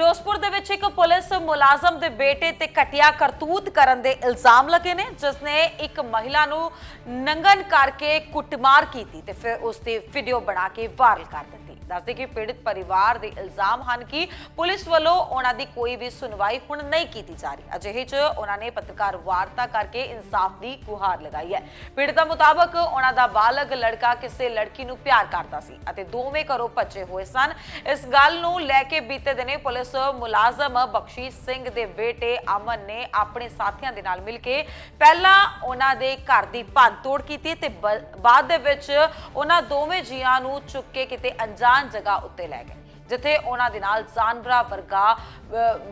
ਫਿਰੋਜ਼ਪੁਰ ਦੇ ਵਿੱਚ ਇੱਕ ਪੁਲਿਸ ਮੁਲਾਜ਼ਮ ਦੇ ਬੇਟੇ ਤੇ ਘਟੀਆ ਕਰਤੂਤ ਕਰਨ ਦੇ ਇਲਜ਼ਾਮ ਲੱਗੇ ਨੇ, ਜਿਸ ਨੇ ਇੱਕ ਮਹਿਲਾ ਨੂੰ ਨੰਗਨ ਕਰਕੇ ਕੁੱਟਮਾਰ ਕੀਤੀ ਤੇ ਫਿਰ ਉਸ ਦੀ ਵੀਡੀਓ ਬਣਾ ਕੇ ਵਾਇਰਲ ਕਰ ਦਿੱਤੀ। ਦੱਸਦੇ ਕਿ ਪੀੜਿਤ ਪਰਿਵਾਰ ਦੇ ਇਲਜ਼ਾਮ ਹਨ ਕਿ ਪੁਲਿਸ ਵੱਲੋਂ ਉਹਨਾਂ ਦੀ ਕੋਈ ਵੀ ਸੁਣਵਾਈ ਹੁਣ ਨਹੀਂ ਕੀਤੀ ਜਾ ਰਹੀ। ਅਜਿਹੇ 'ਚ ਉਹਨਾਂ ਨੇ ਪੱਤਰਕਾਰ ਵਾਰਤਾ ਕਰਕੇ ਇਨਸਾਫ ਦੀ ਗੁਹਾਰ ਲਗਾਈ ਹੈ। ਪੀੜਤਾ ਮੁਤਾਬਕ ਉਹਨਾਂ ਦਾ ਬਾਲਗ ਲੜਕਾ ਕਿਸੇ ਲੜਕੀ ਨੂੰ ਪਿਆਰ ਕਰਦਾ ਸੀ ਅਤੇ ਦੋਵੇਂ ਘਰੋਂ ਭੱਜੇ ਹੋਏ ਸਨ। ਇਸ ਗੱਲ ਨੂੰ ਲੈ ਕੇ ਬੀਤੇ ਦਿਨੇ ਪੁਲਿਸ ਮੁਲਾਜ਼ਮ ਬਖਸ਼ੀਸ਼ ਸਿੰਘ ਦੇ ਬੇਟੇ ਅਮਨ ਨੇ ਆਪਣੇ ਸਾਥੀਆਂ ਦੇ ਨਾਲ ਮਿਲ ਕੇ ਪਹਿਲਾਂ ਉਹਨਾਂ ਦੇ ਘਰ ਦੀ ਭੰਨਤੋੜ ਕੀਤੀ ਤੇ ਬਾਅਦ ਦੇ ਵਿੱਚ ਉਹਨਾਂ ਦੋਵੇਂ ਜੀਆਂ ਨੂੰ ਚੁੱਕ ਕੇ ਕਿਤੇ ਅਣਜਾਣ ਜਗ੍ਹਾ ਉੱਤੇ ਲੈ ਗਏ। ਜਿੱਥੇ ਉਹਨਾਂ ਦੇ ਨਾਲ ਜਾਨਵਰਾਂ ਵਰਗਾ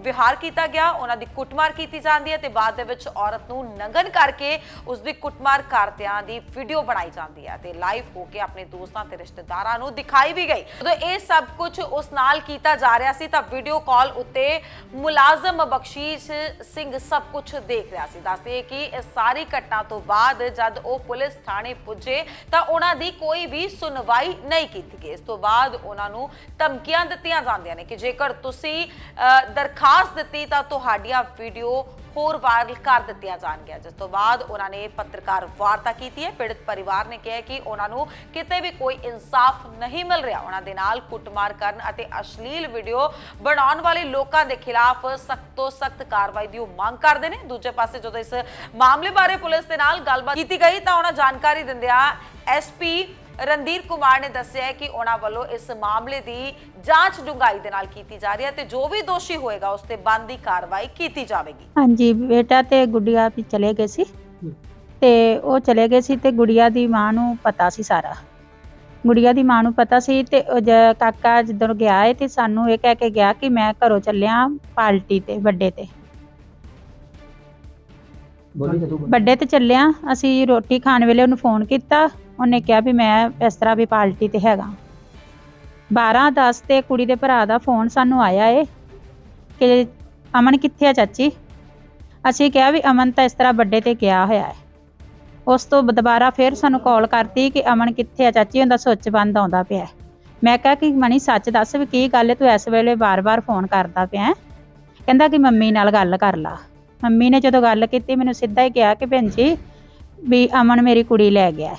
ਵਿਹਾਰ ਕੀਤਾ ਗਿਆ, ਉਹਨਾਂ ਦੀ ਕੁੱਟਮਾਰ ਕੀਤੀ ਜਾਂਦੀ ਹੈ ਤੇ ਬਾਅਦ ਦੇ ਵਿੱਚ ਔਰਤ ਨੂੰ ਨੰਗਨ ਕਰਕੇ ਉਸ ਦੀ ਕੁੱਟਮਾਰ ਕਰਦਿਆਂ ਦੀ ਵੀਡੀਓ ਬਣਾਈ ਜਾਂਦੀ ਹੈ ਤੇ ਲਾਈਵ ਹੋ ਕੇ ਆਪਣੇ ਦੋਸਤਾਂ ਤੇ ਰਿਸ਼ਤੇਦਾਰਾਂ ਨੂੰ ਦਿਖਾਈ ਵੀ ਗਈ। ਜਦੋਂ ਇਹ ਸਭ ਕੁਝ ਉਸ ਨਾਲ ਕੀਤਾ ਜਾ ਰਿਹਾ ਸੀ ਤਾਂ ਵੀਡੀਓ ਕਾਲ ਉੱਤੇ ਮੁਲਾਜ਼ਮ ਬਖਸ਼ੀਸ਼ ਸਿੰਘ ਸਭ ਕੁਝ ਦੇਖ ਰਿਹਾ ਸੀ। ਦੱਸਦੇ ਕਿ ਇਸ ਸਾਰੀ ਘਟਨਾ ਤੋਂ ਬਾਅਦ ਜਦ ਉਹ ਪੁਲਿਸ ਥਾਣੇ ਪੁੱਜੇ ਤਾਂ ਉਹਨਾਂ ਦੀ ਕੋਈ ਵੀ ਸੁਣਵਾਈ ਨਹੀਂ ਕੀਤੀ ਗਈ। ਇਸ ਤੋਂ ਬਾਅਦ ਉਹਨਾਂ ਨੂੰ ਧਮਕੀਆਂ ਦਿੱਤੀਆਂ ਜਾਂਦੀਆਂ ਨੇ ਕਿ ਜੇਕਰ ਤੁਸੀਂ ਦਰਖਾਸਤ ਦਿੱਤੀ ਤਾਂ ਤੁਹਾਡੀਆਂ ਵੀਡੀਓ ਹੋਰ ਵਾਇਰਲ ਕਰ ਦਿੱਤੀਆਂ ਜਾਣਗੀਆਂ। ਜਿਸ ਤੋਂ ਬਾਅਦ ਉਹਨਾਂ ਨੇ ਪੱਤਰਕਾਰ ਵਾਰਤਾ ਕੀਤੀ ਹੈ। ਪੀੜਤ ਪਰਿਵਾਰ ਨੇ ਕਿਹਾ ਕਿ ਉਹਨਾਂ ਨੂੰ ਕਿਤੇ ਵੀ ਕੋਈ ਇਨਸਾਫ ਨਹੀਂ ਮਿਲ ਰਿਹਾ। ਉਹਨਾਂ ਦੇ ਨਾਲ ਕੁੱਟਮਾਰ ਕਰਨ ਅਤੇ ਅਸ਼ਲੀਲ ਵੀਡੀਓ ਬਣਾਉਣ ਵਾਲੇ ਲੋਕਾਂ ਦੇ ਖਿਲਾਫ ਸਖਤ ਤੋਂ ਸਖਤ ਕਾਰਵਾਈ ਦੀ ਉਹ ਮੰਗ ਕਰਦੇ ਨੇ। ਦੂਜੇ ਪਾਸੇ ਜਦੋਂ ਇਸ ਮਾਮਲੇ ਬਾਰੇ ਪੁਲਿਸ ਦੇ ਨਾਲ ਗੱਲਬਾਤ ਕੀਤੀ ਗਈ ਤਾਂ ਉਹਨਾਂ ਜਾਣਕਾਰੀ ਦਿੰਦਿਆਂ ਐਸਪੀ ਰਣਧੀਰ ਕੁਮਾਰ ਨੇ ਦੱਸਿਆ ਹੈ ਕਿ ਉਹਨਾਂ ਵੱਲੋਂ ਇਸ ਮਾਮਲੇ ਦੀ ਜਾਂਚ ਡੂੰਘਾਈ ਦੇ ਨਾਲ ਕੀਤੀ ਜਾ ਰਹੀ ਹੈ ਤੇ ਜੋ ਵੀ ਦੋਸ਼ੀ ਹੋਏਗਾ ਉਸ ਤੇ ਬਣਦੀ ਕਾਰਵਾਈ ਕੀਤੀ ਜਾਵੇਗੀ। ਹਾਂਜੀ ਬੇਟਾ ਤੇ ਗੁੜੀਆ ਵੀ ਚਲੇ ਗਏ ਸੀ। ਤੇ ਉਹ ਚਲੇ ਗਏ ਸੀ ਤੇ ਗੁੜੀਆ ਦੀ ਮਾਂ ਨੂੰ ਪਤਾ ਸੀ ਸਾਰਾ। ਗੁੜੀਆ ਦੀ ਮਾਂ ਨੂੰ ਪਤਾ ਸੀ ਤੇ ਉਹ ਜ- ਕਾਕਾ ਜਦੋਂ ਗਿਆ ਏ ਤੇ ਸਾਨੂੰ ਇਹ ਕਹਿ ਕੇ ਗਿਆ ਕਿ ਮੈਂ ਘਰੋਂ ਚੱਲਿਆ ਪਾਰਟੀ ਤੇ ਵੱਡੇ ਤੇ। ਬੋਲੀ ਵੱਡੇ ਤੇ ਚੱਲਿਆ। ਅਸੀਂ ਰੋਟੀ ਖਾਣ ਵੇਲੇ ਉਹਨੂੰ ਫੋਨ ਕੀਤਾ। ਉਹਨੇ ਕਿਹਾ ਵੀ ਮੈਂ ਇਸ ਤਰ੍ਹਾਂ ਵੀ ਪਾਰਟੀ ਤੇ ਹੈਗਾ। 12 10 ਤੇ ਕੁੜੀ ਦੇ ਭਰਾ ਦਾ ਫੋਨ ਸਾਨੂੰ ਆਇਆ ਏ ਕਿ ਅਮਨ ਕਿੱਥੇ ਆ ਚਾਚੀ? ਅਸੀਂ ਕਿਹਾ ਵੀ ਅਮਨ ਤਾਂ ਇਸ ਤਰ੍ਹਾਂ ਵੱਡੇ ਤੇ ਗਿਆ ਹੋਇਆ ਹੈ ਉਸ ਤੋਂ ਦੁਬਾਰਾ ਫਿਰ ਸਾਨੂੰ ਕਾਲ ਕਰਤੀ ਕਿ ਅਮਨ ਕਿੱਥੇ ਆ ਚਾਚੀ, ਉਹਦਾ ਸੁੱਚ ਬੰਦ ਆਉਂਦਾ ਪਿਆ ਮੈਂ ਕਿਹਾ ਕਿ ਮਣੀ ਸੱਚ ਦੱਸ ਵੀ ਕੀ ਗੱਲ ਤੂੰ ਇਸ ਵੇਲੇ ਵਾਰ ਵਾਰ ਫੋਨ ਕਰਦਾ ਪਿਆ ਕਹਿੰਦਾ ਕਿ ਮੰਮੀ ਨਾਲ ਗੱਲ ਕਰ ਲਾ। ਮੰਮੀ ਨੇ ਜਦੋਂ ਗੱਲ ਕੀਤੀ, ਮੈਨੂੰ ਸਿੱਧਾ ਹੀ ਕਿਹਾ ਕਿ ਭੈਣ ਜੀ ਵੀ ਅਮਨ ਮੇਰੀ ਕੁੜੀ ਲੈ ਗਿਆ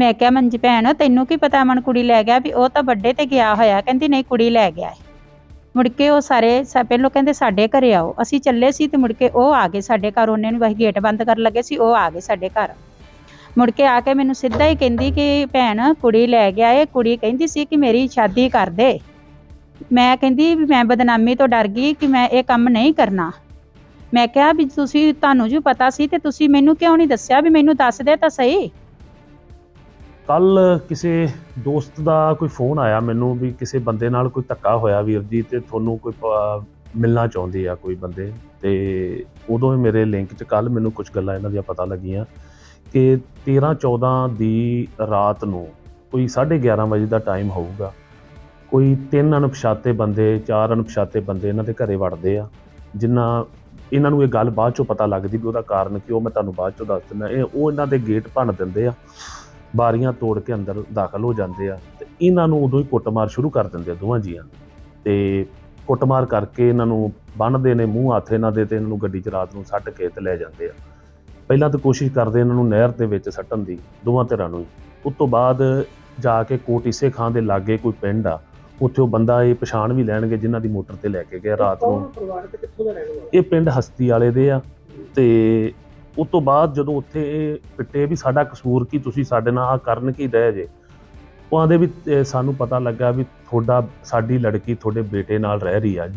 ਮੈਂ ਕਿਹਾ ਮੰਜੀ ਭੈਣ, ਤੈਨੂੰ ਕੀ ਪਤਾ ਅਮਨ ਕੁੜੀ ਲੈ ਗਿਆ ਵੀ ਉਹ ਤਾਂ ਵੱਡੇ ਤੇ ਗਿਆ ਹੋਇਆ, ਕਹਿੰਦੀ ਨਹੀਂ ਕੁੜੀ ਲੈ ਗਿਆ ਹੈ। ਮੁੜ ਕੇ ਉਹ ਸਾਰੇ ਪਹਿਲੋਂ ਕਹਿੰਦੇ ਸਾਡੇ ਘਰੇ ਆਓ, ਅਸੀਂ ਚੱਲੇ ਸੀ ਤੇ ਮੁੜ ਕੇ ਉਹ ਆ ਗਏ ਸਾਡੇ ਘਰ, ਉਹਨੇ ਨੂੰ ਵਹੀ ਗੇਟ ਬੰਦ ਕਰਨ ਲੱਗੇ ਸੀ, ਉਹ ਆ ਗਏ ਸਾਡੇ ਘਰ। ਮੁੜ ਕੇ ਆ ਕੇ ਮੈਨੂੰ ਸਿੱਧਾ ਹੀ ਕਹਿੰਦੀ ਕਿ ਭੈਣ, ਕੁੜੀ ਲੈ ਗਿਆ ਏ, ਕੁੜੀ ਕਹਿੰਦੀ ਸੀ ਕਿ ਮੇਰੀ ਸ਼ਾਦੀ ਕਰ ਦੇ। ਮੈਂ ਕਹਿੰਦੀ ਵੀ ਮੈਂ ਬਦਨਾਮੀ ਤੋਂ ਡਰ ਗਈ ਕਿ ਮੈਂ ਇਹ ਕੰਮ ਨਹੀਂ ਕਰਨਾ। ਮੈਂ ਕਿਹਾ ਵੀ ਤੁਸੀਂ, ਤੁਹਾਨੂੰ ਜੋ ਪਤਾ ਸੀ ਤੇ ਤੁਸੀਂ ਮੈਨੂੰ ਕਿਉਂ ਨਹੀਂ ਦੱਸਿਆ ਵੀ ਮੈਨੂੰ ਦੱਸ ਦੇ ਤਾਂ ਸਹੀ? ਕੱਲ ਕਿਸੇ ਦੋਸਤ ਦਾ ਕੋਈ ਫੋਨ ਆਇਆ ਮੈਨੂੰ ਵੀ ਕਿਸੇ ਬੰਦੇ ਨਾਲ ਕੋਈ ਧੱਕਾ ਹੋਇਆ ਵੀਰ ਜੀ ਤੇ ਤੁਹਾਨੂੰ ਕੋਈ ਪ- ਮਿਲਣਾ ਚਾਹੁੰਦੇ ਆ ਕੋਈ ਬੰਦੇ ਤੇ ਉਦੋਂ ਹੀ ਮੇਰੇ ਲਿੰਕ 'ਚ ਕੱਲ ਮੈਨੂੰ ਕੁਝ ਗੱਲਾਂ ਇਹਨਾਂ ਦੀਆਂ ਪਤਾ ਲੱਗੀਆਂ ਕਿ 13 14 ਦੀ ਰਾਤ ਨੂੰ ਕੋਈ 11:30 ਵਜੇ ਦਾ ਟਾਈਮ ਹੋਊਗਾ। ਕੋਈ ਤਿੰਨ ਅਣਪਛਾਤੇ ਬੰਦੇ, ਚਾਰ ਅਣਪਛਾਤੇ ਬੰਦੇ ਇਹਨਾਂ ਦੇ ਘਰੇ ਵੜਦੇ ਆ ਜਿਨ੍ਹਾਂ ਇਹਨਾਂ ਨੂੰ ਇਹ ਗੱਲ ਬਾਅਦ ਚੋਂ ਪਤਾ ਲੱਗਦੀ ਵੀ ਉਹਦਾ ਕਾਰਨ ਕੀ, ਉਹ ਮੈਂ ਤੁਹਾਨੂੰ ਬਾਅਦ ਚੋਂ ਦੱਸ ਦਿੰਦਾ। ਇਹ ਉਹ ਇਹਨਾਂ ਦੇ ਗੇਟ ਭੰਨ ਦਿੰਦੇ ਆ। ਬਾਰੀਆਂ ਤੋੜ ਕੇ ਅੰਦਰ ਦਾਖਲ ਹੋ ਜਾਂਦੇ ਆ ਤੇ ਇਹਨਾਂ ਨੂੰ ਉਦੋਂ ਹੀ ਕੁੱਟਮਾਰ ਸ਼ੁਰੂ ਕਰ ਦਿੰਦੇ ਆ ਦੋਵਾਂ ਜੀਆਂ। ਤੇ ਕੁੱਟਮਾਰ ਕਰਕੇ ਇਹਨਾਂ ਨੂੰ ਬੰਨ੍ਹਦੇ ਨੇ ਮੂੰਹ ਹੱਥ ਇਹਨਾਂ ਦੇ ਤੇ ਇਹਨਾਂ ਨੂੰ ਗੱਡੀ 'ਚ ਰਾਤ ਨੂੰ ਸੱਟ ਕੇ ਤੇ ਲੈ ਜਾਂਦੇ ਆ। ਪਹਿਲਾਂ ਤਾਂ ਕੋਸ਼ਿਸ਼ ਕਰਦੇ ਇਹਨਾਂ ਨੂੰ ਨਹਿਰ ਦੇ ਵਿੱਚ ਸੱਟਣ ਦੀ ਦੋਵਾਂ ਧਿਰਾਂ ਨੂੰ ਉਸ ਤੋਂ ਬਾਅਦ ਜਾ ਕੇ ਕੋਟ ਇਸੇ ਖਾਂ ਦੇ ਲਾਗੇ ਕੋਈ ਪਿੰਡ ਆ ਉੱਥੇ ਉਹ ਬੰਦਾ ਇਹ ਪਛਾਣ ਵੀ ਲੈਣਗੇ ਜਿਨ੍ਹਾਂ ਦੀ ਮੋਟਰ ਤੇ ਲੈ ਕੇ ਗਏ ਰਾਤ ਨੂੰ। ਇਹ ਪਿੰਡ ਹਸਤੀ ਵਾਲੇ ਦੇ ਆ ਤੇ ਉਸ ਤੋਂ ਬਾਅਦ ਜਦੋਂ ਉੱਥੇ ਇਹ ਪਿੱਟੇ ਵੀ ਸਾਡਾ ਕਸੂਰ ਕੀ, ਤੁਸੀਂ ਸਾਡੇ ਨਾਲ ਆ ਕਰਨ ਕੀ ਰਹੇ ਜੇ? ਉਹ ਆਂਦੇ ਵੀ ਸਾਨੂੰ ਪਤਾ ਲੱਗਾ ਵੀ ਤੁਹਾਡਾ, ਸਾਡੀ ਲੜਕੀ ਤੁਹਾਡੇ ਬੇਟੇ ਨਾਲ ਰਹਿ ਰਹੀ ਆ ਜਿਹੜੀ